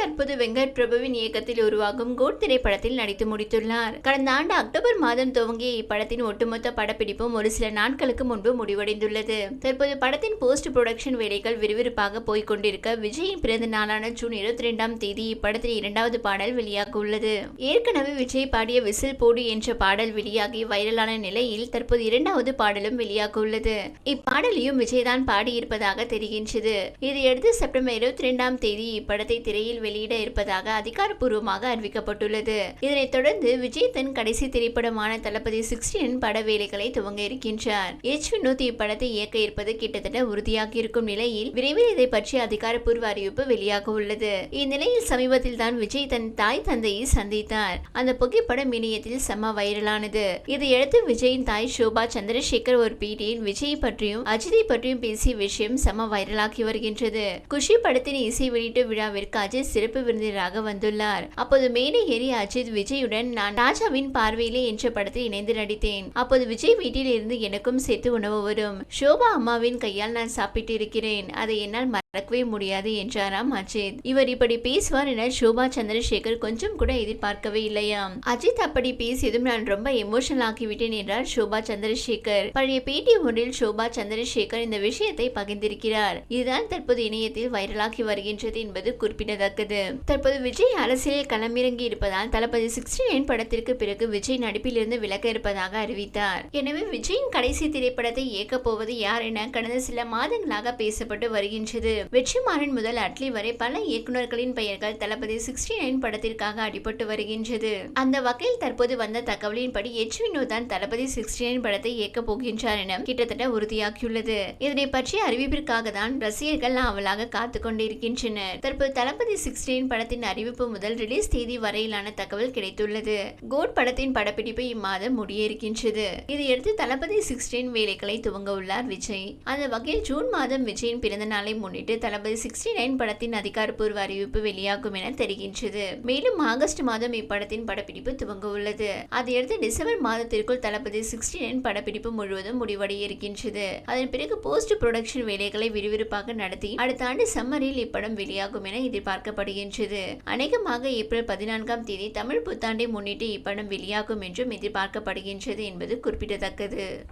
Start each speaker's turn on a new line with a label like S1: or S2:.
S1: தற்போது வெங்கட் பிரபுவின் இயக்கத்தில் உருவாகும் கோட் திரைப்படத்தில் நடித்து முடித்துள்ளார். கடந்த ஆண்டு அக்டோபர் மாதம் துவங்கிய இப்படத்தின் ஒட்டுமொத்த படப்பிடிப்பும் ஒரு சில நாட்களுக்கு முன்பு முடிவடைந்துள்ளது. தற்போது படத்தின் போஸ்ட் புரொடக்ஷன் வேலைகள் விறுவிறுப்பாக போய்கொண்டிருக்க விஜயின் பிறந்த நாளான ஜூன் இருபத்தி ரெண்டாம் தேதி இப்படத்தின் இரண்டாவது பாடல் வெளியாக உள்ளது ஏற்கனவே விஜய் பாடிய விசில் போடு என்ற பாடல் வெளியாகி வைரலான நிலையில் தற்போது இரண்டாவது பாடலும் வெளியாக உள்ளது இப்பாடலையும் விஜய் தான் பாடியிருப்பதாக தெரிகின்றது. இதையடுத்து செப்டம்பர் இருபத்தி ரெண்டாம் தேதி இப்படத்தை திரையில் வெளியிட இருப்பதாக அதிகாரப்பூர்வமாக அறிவிக்கப்பட்டுள்ளது. இதனைத் தொடர்ந்து விஜய் தன் கடைசி திரைப்படமான தளபதி சிக்ஸ்டீன் பட வேலைகளை துவங்க இருக்கின்றார். எச் வினோத் இப்படத்தை இயக்க இருப்பது கிட்டத்தட்ட உறுதியாகி இருக்கும் நிலையில் விரைவில் இதை பற்றி அதிகாரப்பூர்வ அறிவிப்பு வெளியாக உள்ளது. இந்நிலையில் சமீபத்தில் தான் விஜய் தன் தாய் தந்தையை சந்தித்தார். அந்த புகைப்படம் இணையத்தில் செம்ம வைரலானது. இதையடுத்து விஜயின் தாய் ஷோபா சந்திரசேகர் ஒரு பீடியில் விஜய் பற்றியும் அஜித்தை பற்றியும் பேசிய விஷயம் செம வைரலாகி வருகின்றது. குஷி படத்தின் இசை வெளியீட்டு விழாவிற்கு அஜித் சிறப்பு விருந்தினராக வந்துள்ளார். அப்போது மேடை ஏறி அஜித் விஜயுடன் நான் ராஜாவின் பார்வையிலே என்ற படத்தில் இணைந்து நடித்தேன். அப்போது விஜய் வீட்டில் இருந்து எனக்கும் சேர்த்து உணவு வரும். ஷோபா அம்மாவின் கையால் நான் சாப்பிட்டு இருக்கிறேன் அதை என்னால் மறக்கவே முடியாது என்றாராம் அஜித். இவர் இப்படி பேசுவார் என ஷோபா சந்திரசேகர் கொஞ்சம் கூட எதிர்பார்க்கவே இல்லையாம் அஜித் அப்படி பேசியதும் நான் ரொம்ப எமோஷனல் ஆக்கிவிட்டேன் என்றார் ஷோபா சந்திரசேகர். பழைய பேட்டி ஒன்றில் ஷோபா சந்திரசேகர் இந்த விஷயத்தை பகிர்ந்திருக்கிறார். இதுதான் தற்போது இணையத்தில் வைரலாகி வருகின்றது என்பது குறிப்பிடத்தக்கது. தற்போது விஜய் அரசியலில் களமிறங்கி இருப்பதால் தளபதி சிக்ஸ்டி நைன் படத்திற்கு பிறகு விஜய் நடிப்பிலிருந்து விலக இருப்பதாக அறிவித்தார். எனவே விஜயின் கடைசி திரைப்படத்தை இயக்கப் போவது யார் என கடந்த சில மாதங்களாக பேசப்பட்டு வருகின்றது. வெற்றிமாறன் முதல் அட்லி வரை பல இயக்குநர்களின் பெயர்கள் தளபதி சிக்ஸ்டி நைன் படத்திற்காக அடிபட்டு வருகின்றது. அந்த வகையில் தற்போது வந்த தகவலின்படி எச் வினோத் தான் தளபதி சிக்ஸ்டி நைன் படத்தை இயக்கப் போகின்றார் என கிட்டத்தட்ட உறுதியாகியுள்ளது. இதனை பற்றிய அறிவிப்பிற்காக தான் ரசிகர்கள் அவளாக காத்து கொண்டிருக்கின்றனர். தற்போது தளபதி சிக்ஸ்டீன் படத்தின் அறிவிப்பு முதல் ரிலீஸ் தேதி வரையிலான தகவல் கிடைத்துள்ளது. கோட் படத்தின் படப்பிடிப்பு இம்மாதம் முடிய இருக்கின்றது இதையடுத்து தளபதி சிக்ஸ்டீன் வேலைகளை துவங்க உள்ளார் விஜய். அந்த வகையில் ஜூன் மாதம் விஜயின் பிறந்த நாளை முன்னிட்டு தளபதி சிக்ஸ்டி நைன் படத்தின் அதிகாரப்பூர்வ அறிவிப்பு வெளியாகும் என தெரிகின்றது. மேலும் ஆகஸ்ட் மாதம் இப்படத்தின் படப்பிடிப்பு துவங்க உள்ளது அதையடுத்து டிசம்பர் மாதத்திற்குள் தளபதி சிக்ஸ்டி நைன் படப்பிடிப்பு முழுவதும் முடிவடைய இருக்கின்றது அதன் பிறகு போஸ்ட் ப்ரொடக்ஷன் வேலைகளை விறுவிறுப்பாக நடத்தி அடுத்த ஆண்டு சம்மரில் இப்படம் வெளியாகும் என எதிர்பார்க்கப்படுகின்றது. அநேகமாக ஏப்ரல் பதினான்காம் தேதி தமிழ் புத்தாண்டை முன்னிட்டு இப்படம் வெளியாகும் என்றும் எதிர்பார்க்கப்படுகின்றது என்பது குறிப்பிடத்தக்கது.